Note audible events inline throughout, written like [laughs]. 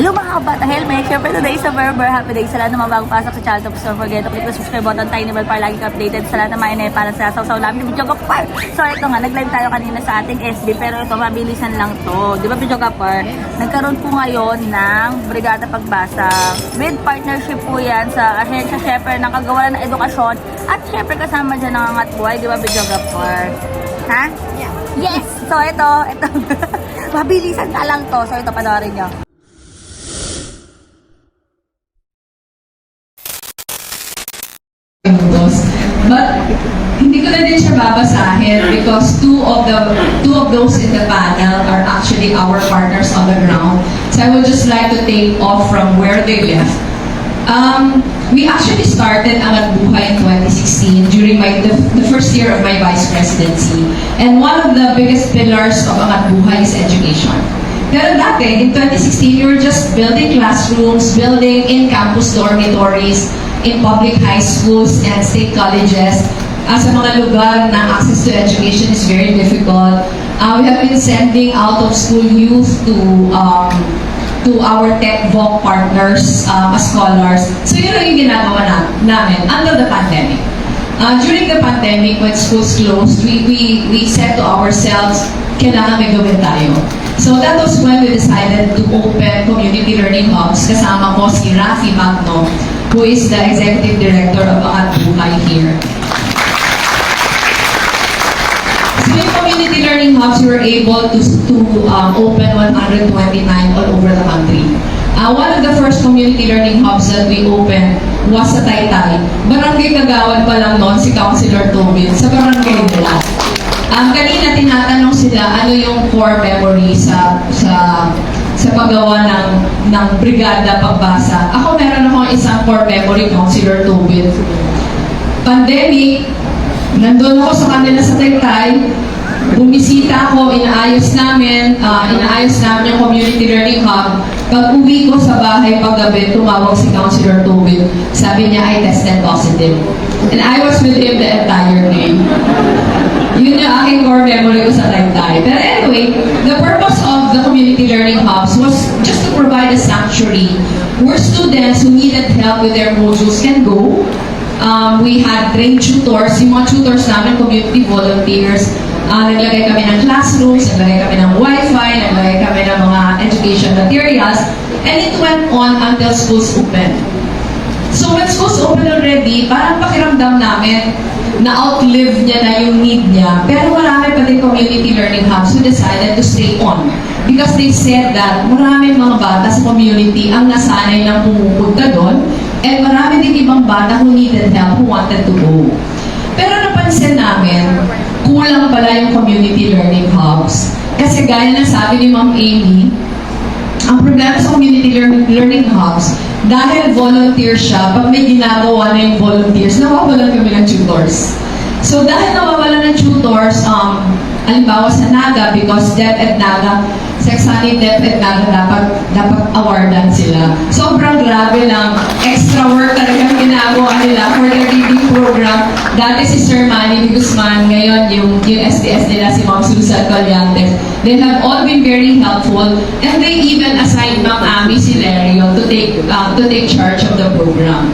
Hello mga kabata helmet! Siyempre today is a very very happy day sa lahat ng mga bagong pasok sa channel. Don't forget to click the subscribe button, tiny bell para lagi ka updated sa lahat ng mga inay para sa saw namin ni Video Gapar. So ito nga, nag-live tayo kanina sa ating SB pero ito mabilisan lang to. Di ba Video Gapar? Nagkaroon po ngayon ng Brigada Pagbasa. With partnership po yan sa ahensya syempre ng kagawaran ng edukasyon at syempre kasama dyan ng angat buhay. Di ba Video Gapar? Ha? Yes! So ito, ito. [laughs] mabilisan ka lang to. So ito panoorin nyo. Hindi ko na din siya babasahin because two of the two of those in the panel are actually our partners on the ground. So I would just like to take off from where they left. Um, we actually started Angat Buhay in 2016 during my the, the first year of my vice presidency. And one of the biggest pillars of Angat Buhay is education. Pero dati, in 2016, we were just building classrooms, building in-campus dormitories, in public high schools and state colleges. Uh, sa mga lugar na access to education is very difficult. Uh, we have been sending out of school youth to um, to our tech VOC partners um, as scholars. So yun yung ginagawa na, namin under the pandemic. Uh, during the pandemic, when schools closed, we, we, we said to ourselves, kailangan may gawin tayo. So that was when we decided to open community learning hubs. Kasama ko si Rafi Magno, who is the executive director of Angat Buhay here. So in learning hubs, we were able to, to um, open 129 all over the country. Uh, one of the first community learning hubs that we opened was sa Taytay. Barangay Kagawan pa lang noon si Councilor Tobin sa barangay nila. Um, kanina tinatanong sila ano yung core memory sa sa sa paggawa ng ng brigada pagbasa. Ako meron akong isang core memory, Councilor Tobin. Pandemic, nandun ako sa kanila sa Taytay, bumisita ako, inaayos namin, ah, inaayos namin yung community learning hub. Pag uwi ko sa bahay paggabi, tumawag si Councilor Tobin. Sabi niya, I tested positive. And I was with him the entire day. Yun yung aking core memory ko sa Taytay. But anyway, the purpose of the community learning hubs was just to provide a sanctuary where students who needed help with their modules can go. Um, we had trained tutors, yung mga tutors namin, community volunteers. Uh, naglagay kami ng classrooms, naglagay kami ng wifi, naglagay kami ng mga education materials, and it went on until schools opened. So when schools open already, parang pakiramdam namin na outlive niya na yung need niya. Pero marami pa din community learning hubs who decided to stay on. Because they said that maraming mga bata sa community ang nasanay ng pumupunta doon and marami din ibang bata who needed help, who wanted to go. Pero napansin namin, kulang pala yung community learning hubs. Kasi gaya ng sabi ni Ma'am Amy, ang problema sa community learning, learning hubs, dahil volunteer siya, pag may ginagawa na yung volunteers, nawawalan kami ng tutors. So dahil nawawalan ng tutors, um, alimbawa sa Naga, because DepEd Naga, Sexani DepEd Naga dapat, dapat awardan sila. Sobrang grabe ng extra work talagang ginagawa nila for their reading program. Dati si Sir Manny Guzman, ngayon yung, yung SDS nila si Ma'am Susan Colliantes. They have all been very helpful and they even assigned Ma'am Ami Silerio to take, uh, to take charge of the program.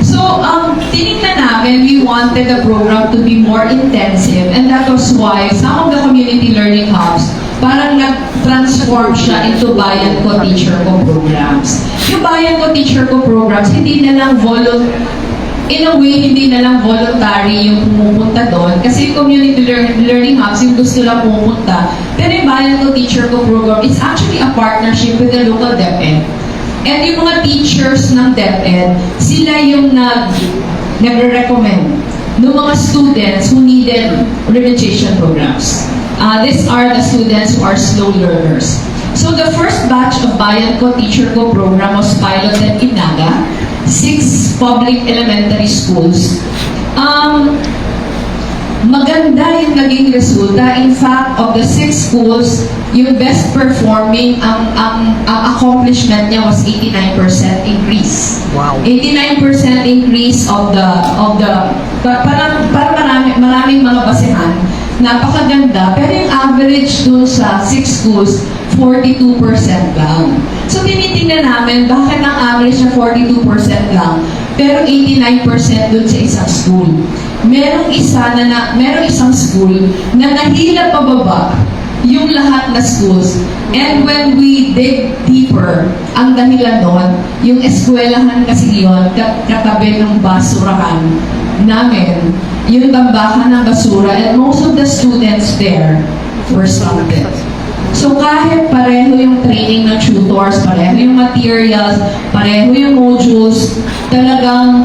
So, um, tinignan namin, we wanted the program to be more intensive and that was why some of the community learning hubs parang nag-transform siya into Bayan Ko Teacher Ko programs. Yung Bayan Ko Teacher Ko programs, hindi na lang volunteer in a way, hindi na lang voluntary yung pumupunta doon. Kasi community lear- learning hubs, yung gusto lang pumupunta. Pero yung Bayan Ko Teacher Ko program, it's actually a partnership with the local DepEd. And yung mga teachers ng DepEd, sila yung nag, nagre-recommend ng mga students who needed remediation programs. Uh, these are the students who are slow learners. So the first batch of Bayan Ko Teacher Ko program was piloted in Naga, six public elementary schools. Um, maganda yung naging resulta. In fact, of the six schools, yung best performing, ang, ang, ang accomplishment niya was 89% increase. Wow. 89% increase of the, of the, pa- parang, parang marami, maraming mga basehan. Napakaganda, pero yung average dun sa six schools, 42% lang. So tinitingnan namin, bakit ang average na 42% lang, pero 89% dun sa isang school. Merong isa na, na merong isang school na nahila pababa yung lahat na schools. And when we dig deeper, ang dahilan doon, yung eskwelahan kasi kat- katabi ng basurahan namin, yung tambakan ng basura, and most of the students there were students. So kahit pareho yung training ng tutors, pareho yung materials, pareho yung modules, talagang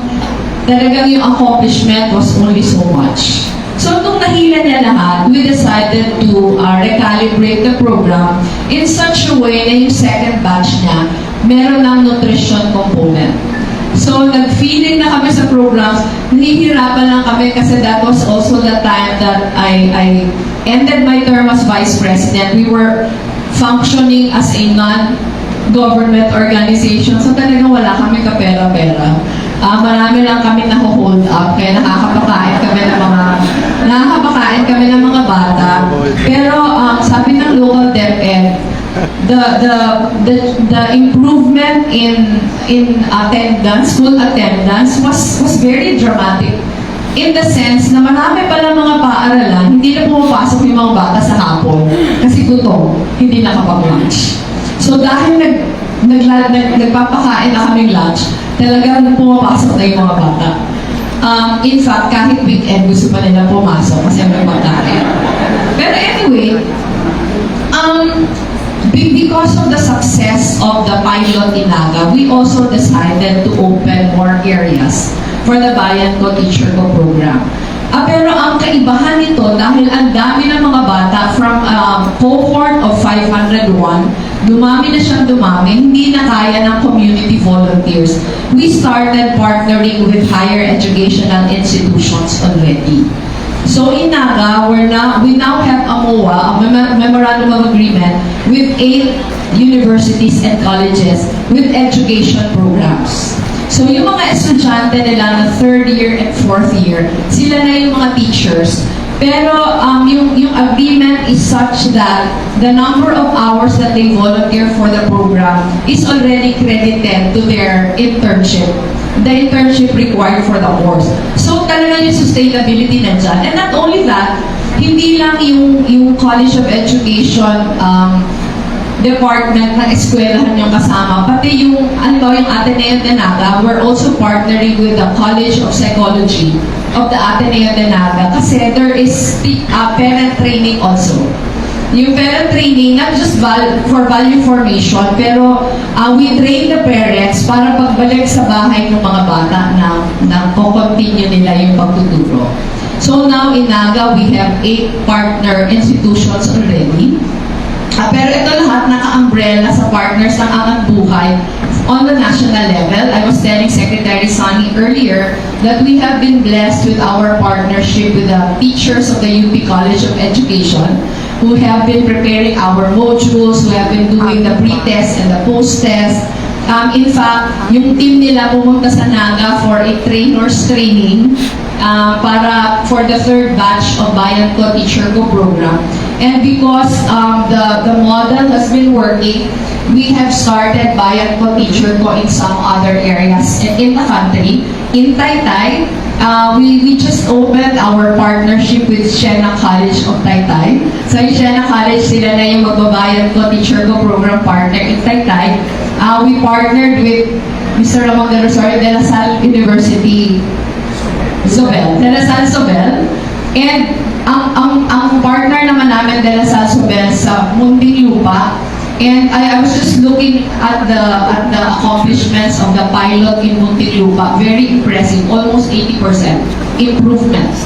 talagang yung accomplishment was only so much. So nung nahila niya lahat, we decided to uh, recalibrate the program in such a way na yung second batch niya, meron ng nutrition component. So, nag-feeling na kami sa programs, nahihirapan lang kami kasi that was also the time that I, I ended my term as vice president. We were functioning as a non-government organization. So, talagang wala kami kapera-pera. Ah, marami lang kami na-hold up, kaya nakakapakain kami ng mga nakakapakain kami ng mga bata. Pero um, sabi ng local DepEd, the the the the improvement in in attendance, school attendance was was very dramatic. In the sense na marami pala mga paaralan, hindi na pumapasok yung mga bata sa hapon kasi gutom, hindi nakapag-lunch. So dahil nag, nag, nag, nagpapakain na kaming lunch, talagang pumapasok na yung mga bata. Um, in fact, kahit weekend, gusto pa nila pumasok kasi may pagkain. Pero anyway, because of the success of the pilot in Naga, we also decided to open more areas for the Bayan Ko Teacher Ko program. Ah, pero ang kaibahan nito, dahil ang dami ng mga bata from um, cohort of 501, dumami na siyang dumami, hindi na kaya ng community volunteers. We started partnering with higher educational institutions already. So in Naga, we're now, we now have a MOA, a Memorandum of Agreement, with eight universities and colleges with education programs. So yung mga estudyante nila na third year and fourth year, sila na yung mga teachers. Pero um, yung, yung agreement is such that the number of hours that they volunteer for the program is already credited to their internship the internship required for the course. So talaga yung sustainability nandyan. And not only that, hindi lang yung, yung College of Education um, department ng eskwelahan yung kasama, pati yung, ano ba, yung Ateneo de Naga, we're also partnering with the College of Psychology of the Ateneo de Naga kasi there is uh, parent training also. Yung parent training, not just val- for value formation, pero uh, we train the parents para pagbalik sa bahay ng mga bata na, na continue nila yung pagtuturo. So now in Naga, we have eight partner institutions already. Ah, pero ito lahat naka-umbrella sa partners ng Angat Buhay on the national level. I was telling Secretary Sonny earlier that we have been blessed with our partnership with the teachers of the UP College of Education who have been preparing our modules, who have been doing the pre-test and the post-test. Um, in fact, yung team nila pumunta sa Naga for a trainer's training uh, para for the third batch of Bayan Ko Teacher Ko program. And because um, the, the model has been working, we have started Bayan Ko Teacher Ko in some other areas in the country. In Taytay, uh, we, we just opened our partnership with Siena College of Taytay. So yung Siena College, sila na yung magbabayan ko Teacher Ko program partner in Taytay. Uh, we partnered with Mr. Ramon de Rosario de La Salle University Sobel, De La Salle Sobel. And ang, ang, ang partner naman namin De La Salle Sobel sa Muntinlupa. And I, I was just looking at the at the accomplishments of the pilot in Muntinlupa. Very impressive, almost 80% improvements.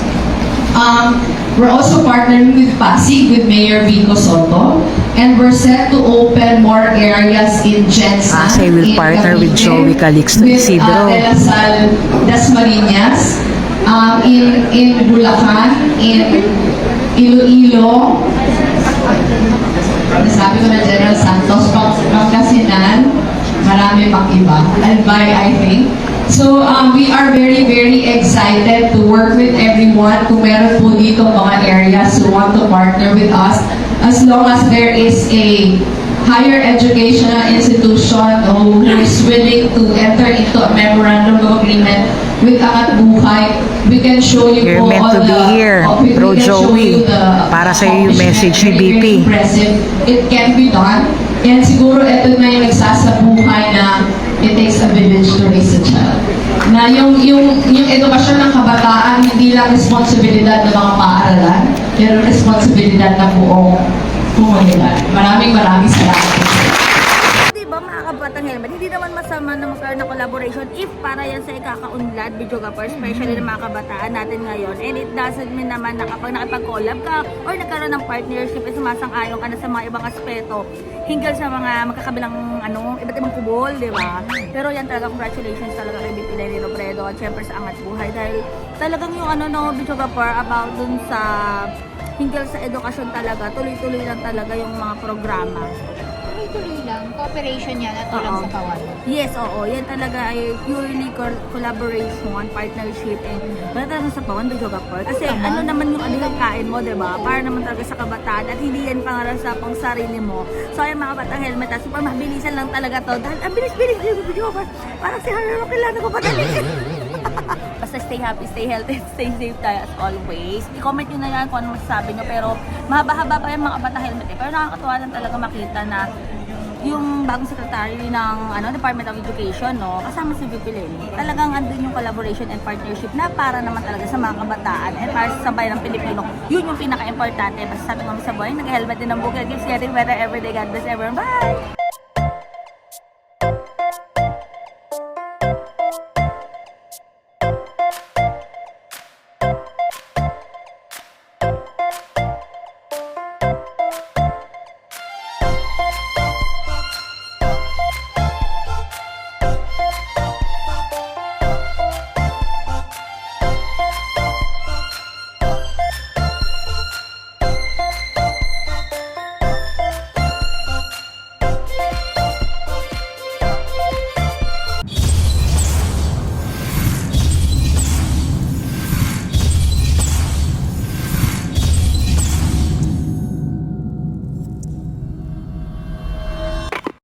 Um, we're also partnering with Pasig, with Mayor Vico Soto, and we're set to open more areas in Jensen. Pasig will in partner with Cavite, Joey Calixto with, Isidro. uh, De La Salle Dasmariñas, um, in, in Bulacan, in Iloilo, nasabi ko na General Santos, Pang- Pangasinan, marami pang iba. Albay, I think. So, um, we are very, very excited to work with everyone. Kung meron po dito mga areas who want to partner with us, as long as there is a higher educational institution who is willing to enter into a memorandum of agreement with Angat Buhay, we can show you You're meant to be the, here, we Bro Joey. the Para sa'yo yung message ni BP. It can be done. And siguro ito na yung nagsasabuhay na it takes a village to raise a child. Na yung, yung, yung edukasyon ng kabataan, hindi lang responsibilidad ng mga paaralan, pero responsibilidad ng buong komunidad. Maraming maraming salamat. Di ba mga kabatang helmet, hindi naman masama na magkaroon ng collaboration if para yan sa ikakaunlad, videographer, especially ng mga kabataan natin ngayon. And it doesn't mean naman na kapag nakipag-collab ka or nagkaroon ng partnership at sumasang-ayon ka na sa mga ibang aspeto hinggil sa mga magkakabilang ano, iba't ibang kubol, di ba? Pero yan talaga, congratulations talaga kay BP Lenny Robredo at syempre sa Angat Buhay dahil talagang yung ano no, videographer about dun sa hinggil sa edukasyon talaga, tuloy-tuloy lang talaga yung mga programa. Tuloy-tuloy lang. Cooperation yan at walang Oo. sapawan. Yes, oo. Yan talaga ay purely col- collaboration, partnership, and wala talaga sa pawan do Jogapur. Kasi ano naman yung ano kain mo, di ba? Para naman talaga sa kabataan at hindi yan pangarap sa pang sarili mo. So, ayun mga batang helmet, ah, super mabilisan lang talaga to. Dahil ang bilis-bilis yung video ko. Parang si Harry kilala ko pa talaga. Basta stay happy, stay healthy, [laughs] stay safe tayo as always. I-comment nyo na yan kung ano masasabi nyo. Pero mahaba-haba pa yung mga batang helmet eh. Pero nakakatuwa lang talaga makita na yung bagong secretary ng ano Department of Education no? Kasama si VP Lenny talagang andun yung collaboration and partnership na para naman talaga sa mga kabataan and para sa bayan ng Pilipino. Yun yung pinaka-importante. Basta sabi nga sa buhay nag-helmet din ang bukid. Keeps getting better every day God bless everyone. Bye